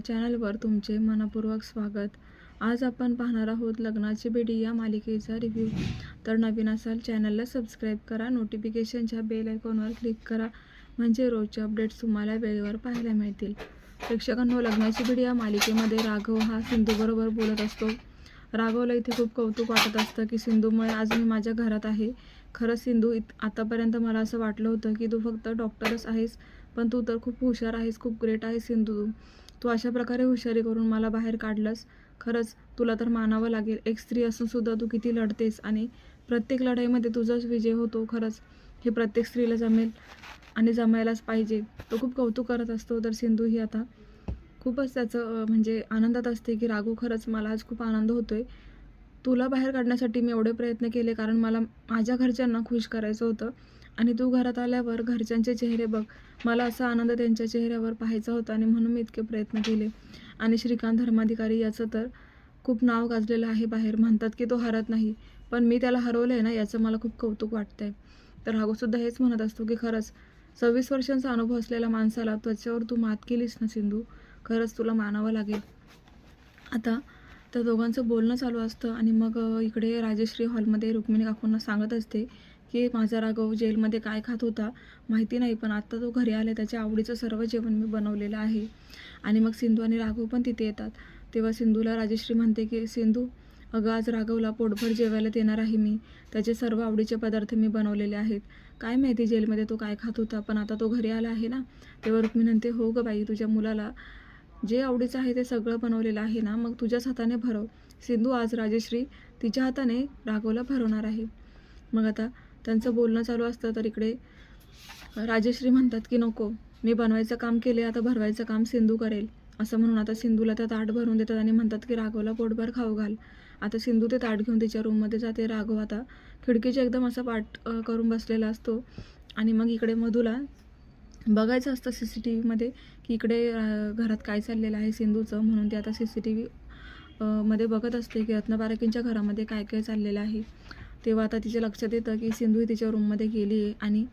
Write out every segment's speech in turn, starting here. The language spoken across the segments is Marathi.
चॅनलवर तुमचे मनपूर्वक स्वागत. आज आपण पाहणार आहोत लग्नाची बेडी या मालिकेचा रिव्ह्यू तर नवीन असाल चॅनलला सबस्क्राईब करा नोटिफिकेशनच्या बेल आयकॉनवर क्लिक करा म्हणजे रोजचे अपडेट्स तुम्हाला वेळेवर पाहायला मिळतील. प्रेक्षकांनो लग्नाची बेडी या मालिकेमध्ये राघव हा सिंधूबरोबर बोलत असतो. राघवला इथे खूप कौतुक वाटत असतं की सिंधूमुळे आज मी माझ्या घरात आहे. खरं सिंधू इत आतापर्यंत मला असं वाटलं होतं की तू फक्त डॉक्टरच आहेस पण तू तर खूप हुशार आहेस खूप ग्रेट आहेस सिंधू. तू तू अशा प्रकारे हुशारी करून मला बाहेर काढलंस. खरंच तुला तर मानावं लागेल एक स्त्री असूनसुद्धा तू किती लढतेस आणि प्रत्येक लढाईमध्ये तुझाच विजय होतो खरंच. हे प्रत्येक स्त्रीला जमेल आणि जमायलाच पाहिजे. तो खूप कौतुक करत असतो तर सिंधू ही आता खूपच त्याचं म्हणजे आनंदात असते की राघू खरंच मला आज खूप आनंद होतो आहे तुला बाहेर काढण्यासाठी मी एवढे प्रयत्न केले कारण मला माझ्या घरच्यांना खुश करायचं होतं. आणि तू घरात आल्यावर घरच्यांचे चेहरे बघ. मला असा आनंद त्यांच्या चेहऱ्यावर पाहायचा होता आणि म्हणून मी इतके प्रयत्न केले. आणि श्रीकांत धर्माधिकारी याचं तर खूप नाव गाजलेलं आहे बाहेर. म्हणतात की तो हरत नाही पण मी त्याला हरवलं आहे ना याचं मला खूप कौतुक वाटतं आहे तर हागोसुद्धा हेच म्हणत असतो की खरंच सव्वीस वर्षांचा अनुभव असलेल्या माणसाला त्वचेवर तू मात केलीस ना सिंधू? खरंच तुला मानावं लागेल. आता त्या दोघांचं बोलणं चालू असतं आणि मग इकडे राजश्री हॉलमध्ये रुक्मिणी काकूंना सांगत असते की माझा राघव जेलमध्ये काय खात होता माहिती नाही पण आत्ता तो घरी आला त्याच्या आवडीचं सर्व जेवण मी बनवलेलं आहे. आणि मग सिंधू आणि राघव पण तिथे येतात. तेव्हा सिंधूला राजश्री म्हणते की सिंधू अगं आज राघवला पोटभर जेवायला देणार आहे मी. त्याचे सर्व आवडीचे पदार्थ मी बनवलेले आहेत. काय माहिती जेलमध्ये तो काय खात होता पण आता तो घरी आला आहे ना? तेव्हा रुक्मी म्हणते हो गं बाई तुझ्या मुलाला जे आवडीचं आहे ते सगळं बनवलेलं आहे ना मग तुझ्याच हाताने भरव. सिंधू आज राजश्री तिच्या हाताने राघवला भरवणार आहे. मग आता त्यांचं बोलणं चालू असतं तर इकडे राजश्री म्हणतात की नको मी बनवायचं काम केले आता भरवायचं काम सिंधू करेल. असं म्हणून आता सिंधूला त्या ताट भरून देतात आणि म्हणतात की राघवला पोटभर खाऊ घाल. आता सिंधू ते ताट घेऊन तिच्या रूममध्ये जाते. राघव आता खिडकीच्या एकदम असा पाठ करून बसलेला असतो. आणि मग इकडे मधूला बघायचं असतं सी सी टी व्हीमध्ये की इकडे घरात काय चाललेलं आहे सिंधूचं म्हणून ते आता सी सी टी व्ही मध्ये बघत असते की रत्नपारकींच्या घरामध्ये काय काय चाललेलं आहे. तेव्हा आता तिच्या लक्षात येतं की सिंधू तिच्या रूममध्ये गेली आहे आणि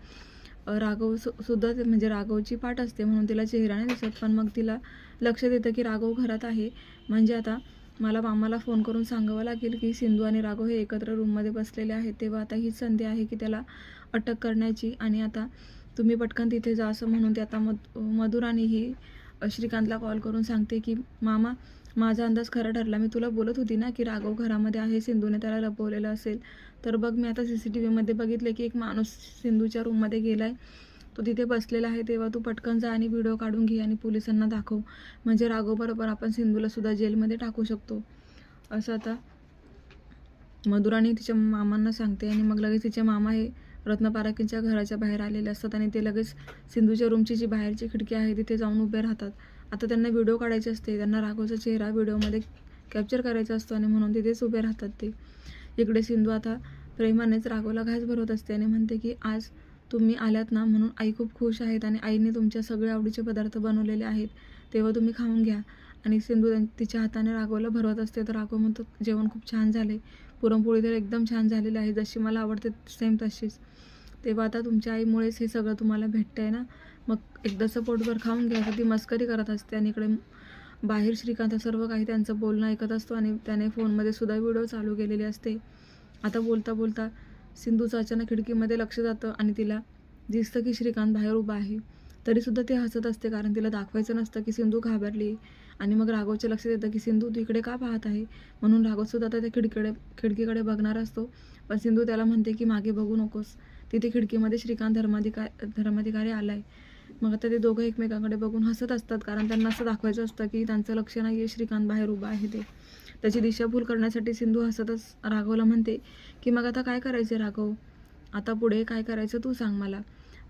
राघव सुद्धा ते- म्हणजे राघवची पाठ असते म्हणून तिला चेहरा नाही दिसत. पण मग तिला लक्षात येतं की राघव घरात आहे. म्हणजे आता मला मामाला फोन करून सांगावं लागेल की सिंधू आणि राघव हे एकत्र रूममध्ये बसलेले आहेत. तेव्हा आता हीच संधी आहे की त्याला अटक करण्याची. आणि आता तुम्ही पटकन तिथे जा असं म्हणून ते आता मध मधुराणी ही श्रीकांतला कॉल करून सांगते की मामा माझा अंदाज खरा ठरला. मी तुला बोलत होती ना की राघव घरामध्ये आहे सिंधूने त्याला लपवलेलं असेल. तर बघ मी आता सी सी टी व्हीमध्ये बघितले की एक माणूस सिंधूच्या रूममध्ये गेला आहे तो तिथे बसलेला आहे. तेव्हा तू पटकन जा आणि व्हिडिओ काढून घे आणि पोलिसांना दाखव. म्हणजे राघवबरोबर आपण सिंधूला सुद्धा जेलमध्ये टाकू शकतो. असं आता मधुराणी तिच्या मामांना सांगते आणि मग लगेच तिचे मामा हे रत्नपारकींच्या घराच्या बाहेर आलेले असतात आणि ते लगेच सिंधूच्या रूमची जी बाहेरची खिडकी आहे तिथे जाऊन उभे राहतात. आता त्यांना व्हिडिओ काढायचे असते त्यांना राघवचा चेहरा व्हिडिओमध्ये कॅप्चर करायचा असतो आणि म्हणून तिथेच उभे राहतात ते. इकडे सिंधू आता प्रेमानेच राघवला घास भरवत असते आणि म्हणते की आज तुम्ही आल्यात ना म्हणून आई खूप खुश आहेत आणि आईने तुमच्या सगळे आवडीचे पदार्थ बनवलेले आहेत. तेव्हा तुम्ही खाऊन घ्या. आणि सिंधू तिच्या हाताने राघवला भरवत असते. तर राघव म्हणतो जेवण खूप छान झाले. पुरणपोळी तर एकदम छान झालेली आहे. जशी मला आवडते सेम तशीच. तेव्हा आता तुमच्या आईमुळेच हे सगळं तुम्हाला भेटतं आहे ना? मग एकदाचं पोटभर खाऊन घ्या तर ती मस्करी करत असते आणि इकडे बाहेर श्रीकांत सर्व काही त्यांचं बोलणं ऐकत असतो आणि त्याने फोनमध्ये सुद्धा व्हिडिओ चालू केलेली असते. आता बोलता बोलता सिंधूचं अचानक खिडकीमध्ये लक्ष जातं आणि तिला दिसतं की श्रीकांत बाहेर उभा आहे. तरीसुद्धा ती हसत असते कारण तिला दाखवायचं नसतं की सिंधू घाबरली आणि मग राघवच्या लक्षात येतं की सिंधू तू इकडे का पाहत आहे? म्हणून राघवसुद्धा आता त्या खिडकीकडे खिडकीकडे बघणार असतो. पण सिंधू त्याला म्हणते की मागे बघू नकोस. तिथे खिडकीमध्ये श्रीकांत धर्माधिकार धर्माधिकारी आला आहे मग आता ते दोघं एकमेकांकडे बघून हसत असतात कारण त्यांना असं दाखवायचं असतं की त्यांचं लक्ष नाही आहे श्रीकांत बाहेर उभा आहे ते. त्याची दिशाभूल करण्यासाठी सिंधू हसतच राघवला म्हणते की मग आता काय करायचं राघव? आता पुढे काय करायचं तू सांग मला.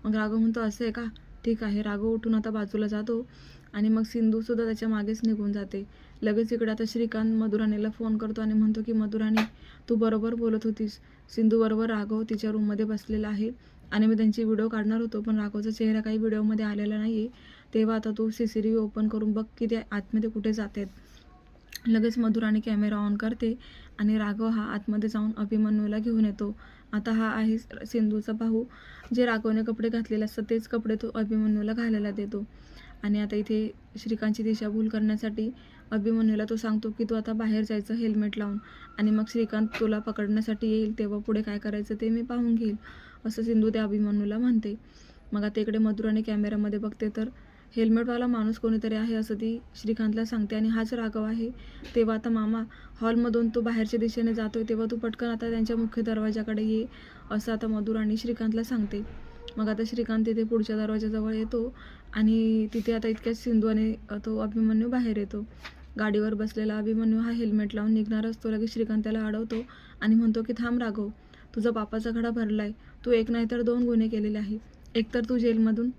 मग राघव म्हणतो असं आहे का? ठीक आहे. राघव उठून आता बाजूला जातो आणि मग सिंधूसुद्धा त्याच्या मागेच निघून जाते. लगेच इकडे आता श्रीकांत मधुराणीला फोन करतो आणि म्हणतो की मधुराणी तू बरोबर बोलत होतीस. सिंधूबरोबर राघव तिच्या रूममध्ये बसलेला आहे. आणि मी त्यांची व्हिडिओ काढणार होतो पण राघवचा चेहरा काही व्हिडिओमध्ये आलेला नाही आहे तेव्हा आता तू C C T V open करून बघ की ते आतमध्ये कुठे जात आहेत लगेच मधुराने कॅमेरा ऑन करते आणि राघव हा आतमध्ये जाऊन अभिमन्यूला घेऊन येतो. आता हा आहे सिंधूचा भाऊ जे राघवने कपडे घातलेले असतात तेच कपडे तो अभिमन्यूला घालायला देतो. आणि आता इथे श्रीकांतची दिशाभूल करण्यासाठी अभिमन्यूला तो सांगतो की तू आता बाहेर जायचं हेल्मेट लावून. आणि मग श्रीकांत तुला पकडण्यासाठी येईल तेव्हा पुढे काय करायचं ते मी पाहून घेईल. असं सिंधू त्या अभिमन्यूला म्हणते. मग आता इकडे मधुराने कॅमेऱ्यामध्ये बघते तर हेल्मेटवाला माणूस कोणीतरी आहे असं ती श्रीकांतला सांगते आणि हाच राघव आहे. तेव्हा आता मामा हॉलमधून तू बाहेरच्या दिशेने जातोय तेव्हा तू पटकन आता त्यांच्या मुख्य दरवाजाकडे ये असं आता मधुराणी श्रीकांतला सांगते. मग आता श्रीकांत तिथे पुढच्या दरवाजाजवळ येतो आणि तिथे आता इतक्याच सिंधू आणि तो अभिमन्यू बाहेर येतो. गाडीवर बसलेला अभिमन्यू हा हेल्मेट लावून निघणार असतो लगेच श्रीकांत त्याला अडवतो आणि म्हणतो की थांब राघव तुझा बापाचा घडा आहे तू एक नाही तर दोन गुन्हे केलेले आहे एकतर तू जेलमधून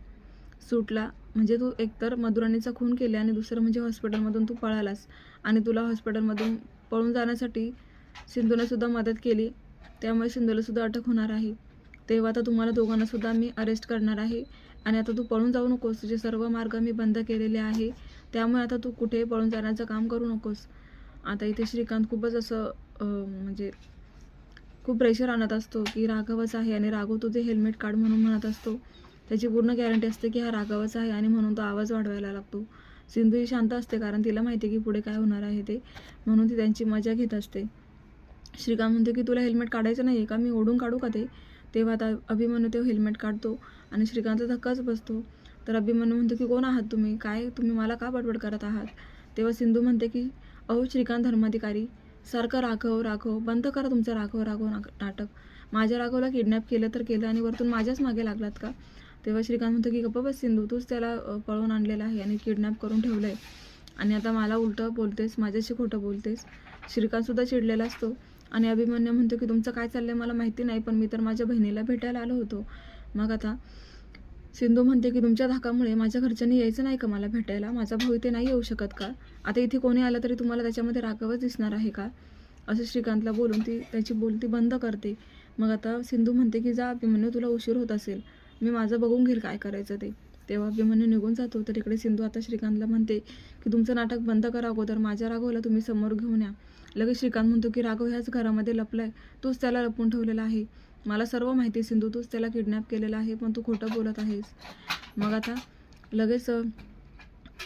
सुटला म्हणजे तू एकतर मधुराणीचा खून केले आणि दुसरं म्हणजे हॉस्पिटलमधून तू पळालास. आणि तुला हॉस्पिटलमधून पळून जाण्यासाठी सिंधूने सुद्धा मदत केली. त्यामुळे सिंधूला सुद्धा अटक होणार आहे. तेव्हा आता तुम्हाला दोघांना सुद्धा मी अरेस्ट करणार आहे. आणि आता तू पळून जाऊ नकोस. तुझे सर्व मार्ग मी बंद केलेले आहे. त्यामुळे आता तू कुठेही पळून जाण्याचं काम करू नकोस. आता इथे श्रीकांत खूपच असं म्हणजे खूप प्रेशर आणत असतो की राघवच आहे आणि राघव तुझे हेल्मेट काढ म्हणून म्हणत असतो. त्याची पूर्ण गॅरंटी असते की हा राघवच आहे आणि म्हणून तो आवाज वाढवायला लागतो. सिंधू ही शांत असते कारण तिला माहिती आहे की पुढे काय होणार आहे ते. म्हणून ती त्यांची मजा घेत असते. श्रीकांत म्हणतो की तुला हेल्मेट काढायचं नाही आहे का? मी ओढून काढू का ते? तेव्हा आता अभिमन्यू तो हेल्मेट काढतो आणि श्रीकांतचा धक्काच बसतो. तर अभिमन्यू म्हणतो की कोण आहात तुम्ही? काय? तुम्ही मला का बडबड करत आहात? तेव्हा सिंधू म्हणते की अहो श्रीकांत धर्माधिकारी. सारखं राघव राघव बंद करा तुमचं राघव राघव नाटक. माझ्या राघवला किडनॅप केलं तर केलं आणि वरतून माझ्याच मागे लागलात का? तेव्हा श्रीकांत म्हणतो की गप्पा बस सिंधू तूच त्याला पळवून आणलेला आहे आणि किडनॅप करून ठेवलं आहे आणि आता मला उलटं बोलतेस माझ्याशी खोटं बोलतेस. श्रीकांतसुद्धा चिडलेला असतो. आणि अभिमन्यू म्हणतो की तुमचं काय चाललं आहे मला माहिती नाही पण मी तर माझ्या बहिणीला भेटायला आलो होतो. मग आता सिंधू म्हणते की तुमच्या धाकामुळे माझ्या घरच्यांनी यायचं नाही का मला भेटायला? माझा भाऊ इथे नाही येऊ शकत का? आता इथे कोणी आलं तरी तुम्हाला त्याच्यामध्ये राघवच दिसणार आहे का? असं श्रीकांतला बोलून ती त्याची बोलती बंद करते. मग आता सिंधू म्हणते की जा अभिमन्यू तुला उशीर होत असेल. मी माझं बघून घेईल काय करायचं ते. तेव्हा अभिमन्यू निघून जातो. तर इकडे सिंधू आता श्रीकांतला म्हणते की तुमचं नाटक बंद करा अगोदर. माझ्या राघवला तुम्ही समोर घेऊन या. लगेच श्रीकांत म्हणतो की राघव ह्याच घरामध्ये लपलाय. तोच त्याला लपून ठेवलेला आहे. मला सर्व माहिती सिंधू तूच त्याला किडनॅप केलेला आहे पण तू खोटं बोलत आहेस. मग आता लगेच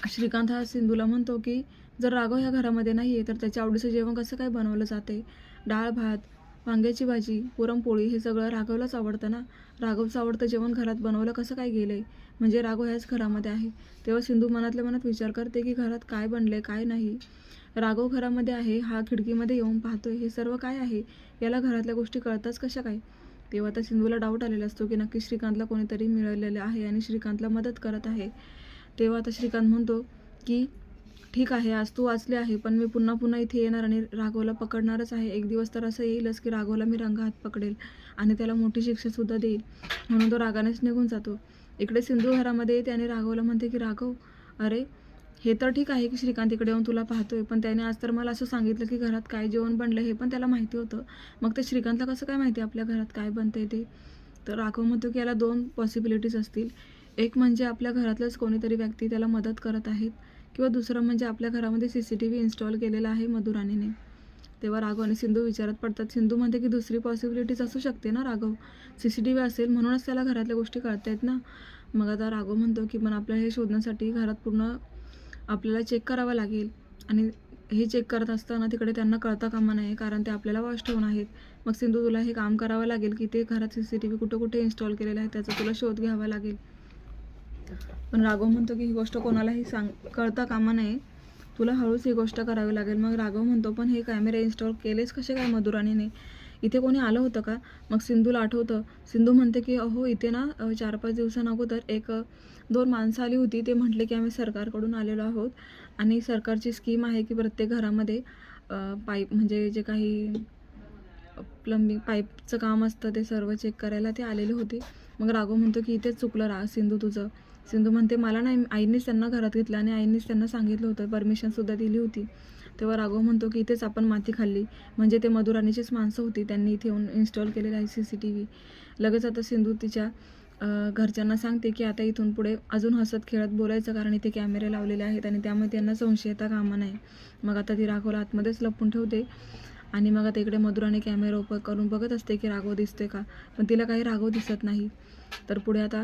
श्रीकांत हा सिंधूला म्हणतो की जर राघव ह्या घरामध्ये नाही आहे तर त्याच्या आवडीचं जेवण कसं काय बनवलं जाते? डाळ भात वांग्याची भाजी पुरणपोळी हे सगळं राघवलाच आवडतं ना? राघवचं आवडतं जेवण घरात बनवलं कसं काय गेलं आहे म्हणजे राघव ह्याच घरामध्ये आहे. तेव्हा सिंधू मनातल्या मनात विचार करते की घरात काय बनले काय नाही? राघव घरामध्ये आहे हा खिडकीमध्ये येऊन पाहतोय. हे सर्व काय आहे? याला घरातल्या गोष्टी कळताच कशा काय? तेव्हा आता सिंधूला डाऊट आलेला असतो की नक्की श्रीकांतला कोणीतरी मिळालेलं आहे आणि श्रीकांतला मदत करत आहे. तेव्हा आता श्रीकांत म्हणतो की ठीक आहे आज तू वाचले आहे पण मी पुन्हा पुन्हा इथे येणार आणि राघवला पकडणारच आहे. एक दिवस तर असं येईलच की राघवला मी रंगहात पकडेल आणि त्याला मोठी शिक्षासुद्धा देईल. म्हणून तो रागानेच निघून जातो. इकडे सिंधू घरामध्ये येते आणि राघवला म्हणते की राघव अरे हे तर ठीक आहे की श्रीकांत इकडे येऊन तुला पाहतोय पण त्याने आज तर मला असं सांगितलं की घरात काय जेवण बनलं हे पण त्याला माहिती होतं. मग ते श्रीकांतला कसं काय माहिती आपल्या घरात काय बनतंय ते? तर राघव म्हणतो की याला दोन पॉसिबिलिटीज असतील. एक म्हणजे आपल्या घरातलंच कोणीतरी व्यक्ती त्याला मदत करत आहेत किंवा दुसरं म्हणजे आपल्या घरामध्ये C C T V install केलेला आहे मधुराणीने. तेव्हा राघव आणि सिंधू विचारात पडतात. सिंधू म्हणते की दुसरी पॉसिबिलिटीज असू शकते ना Raghav? C C T V असेल म्हणूनच त्याला घरातल्या गोष्टी कळत आहेत ना? मग आता राघव म्हणतो की पण आपल्याला हे शोधण्यासाठी घरात पूर्ण आपल्याला चेक करावं लागेल. आणि हे चेक करत असताना तिकडे त्यांना कळता कामा नये कारण ते आपल्याला वॉश ठेवून आहेत. मग सिंधू तुला हे काम करावं लागेल की ते घरात सी सी टी व्ही कुठं कुठे इन्स्टॉल केलेलं आहे त्याचा तुला शोध घ्यावा लागेल. पण राघव म्हणतो की ही गोष्ट कोणालाही सांग कळता कामा नये तुला हळूच ही गोष्ट करावी लागेल. मग राघव म्हणतो पण हे कॅमेरे इन्स्टॉल केलेच कसे काय मधुराणीने इथे कोणी आलं होतं का? मग सिंधूला आठवतं. सिंधू म्हणते की अहो इथे ना चार पाच दिवसांअगोदर एक दोन माणसं आली होती ते म्हटले की आम्ही सरकारकडून आलेलो आहोत. आणि सरकारची स्कीम आहे की प्रत्येक घरामध्ये पाईप म्हणजे जे काही प्लंबिंग पाईपचं काम असतं ते सर्व चेक करायला ते आलेले होते. मग राघव म्हणतो की इथेच चुकलं रा सिंधू तुझं. सिंधू म्हणते मला नाही आईनीच त्यांना घरात घेतलं आणि आईनेच त्यांना सांगितलं होतं परमिशनसुद्धा दिली होती. तेव्हा राघव म्हणतो की इथेच आपण माती खाल्ली. म्हणजे ते मधुराणीचीच माणसं होती त्यांनी इथे येऊन इन्स्टॉल केलेलं आहे सी सी टी व्ही लगेच आता सिंधू तिच्या घरच्यांना सांगते की आता इथून पुढे अजून हसत खेळत बोलायचं कारण इथे कॅमेरे लावलेले आहेत आणि त्यामुळे त्यांना संशय येता कामा नाही मग आता ती राघवला आतमध्येच लपून ठेवते आणि मग आता इकडे मधुराने कॅमेरा ओपन करून बघत असते की राघव दिसते का. पण तिला काही राघव दिसत नाही. तर पुढे आता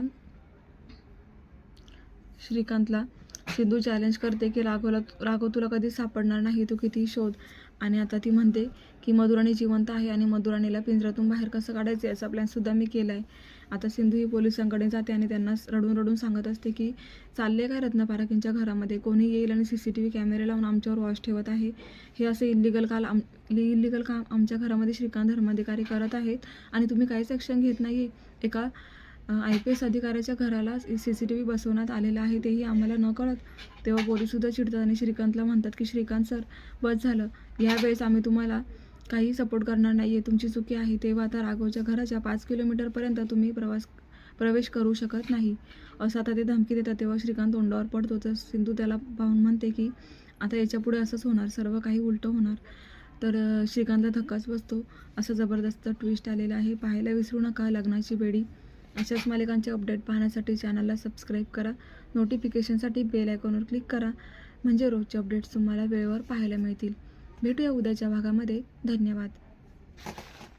श्रीकांतला सिद्धू चॅलेंज करते की राघवला राघव तुला कधीच सापडणार नाही तू कितीही शोध. आणि आता ती म्हणते की मधुराणी जिवंत आहे आणि मधुराणीला पिंजऱ्यातून बाहेर कसं काढायचं याचा प्लॅनसुद्धा मी केला आहे आता सिंधू ही पोलिसांकडे जाते आणि त्यांना रडून रडून सांगत असते की चालले काय रत्न पारखेंच्या घरामध्ये? कोणी येईल आणि सी सी टी व्ही कॅमेरे लावून आमच्यावर वॉच ठेवत आहे? हे असं इलिगल काल आम इलिगल काम आमच्या घरामध्ये श्रीकांत धर्माधिकारी करत आहेत आणि तुम्ही काहीच ॲक्शन घेत नाही एका आय पी एस अधिकाऱ्याच्या घराला सी सी टी व्ही बसवण्यात आलेला आहे तेही आम्हाला न कळत तेव्हा पोलीससुद्धा चिडतात आणि श्रीकांतला म्हणतात की श्रीकांत सर बस झालं. यावेळेस आम्ही तुम्हाला काही सपोर्ट करणार नाही आहे तुमची चुकी आहे तेव्हा आता राघवच्या घराच्या पाच किलोमीटरपर्यंत तुम्ही प्रवास प्रवेश करू शकत नाही. असं आता ते धमकी देतात तेव्हा श्रीकांत तोंडावर पडतो. तर सिंधू त्याला पाहून म्हणते की आता याच्यापुढे असंच होणार सर्व काही उलटं होणार. तर श्रीकांतला धक्काच बसतो. असं जबरदस्त ट्विस्ट आलेलं आहे. पाहायला विसरू नका लग्नाची बेडी. अशाच मालिकांचे अपडेट पाहण्यासाठी चॅनलला सबस्क्राईब करा. नोटिफिकेशनसाठी बेल आयकॉनवर क्लिक करा. म्हणजे रोजचे अपडेट्स तुम्हाला वेळेवर पाहायला मिळतील. भेटूया उद्याच्या भागामध्ये. धन्यवाद.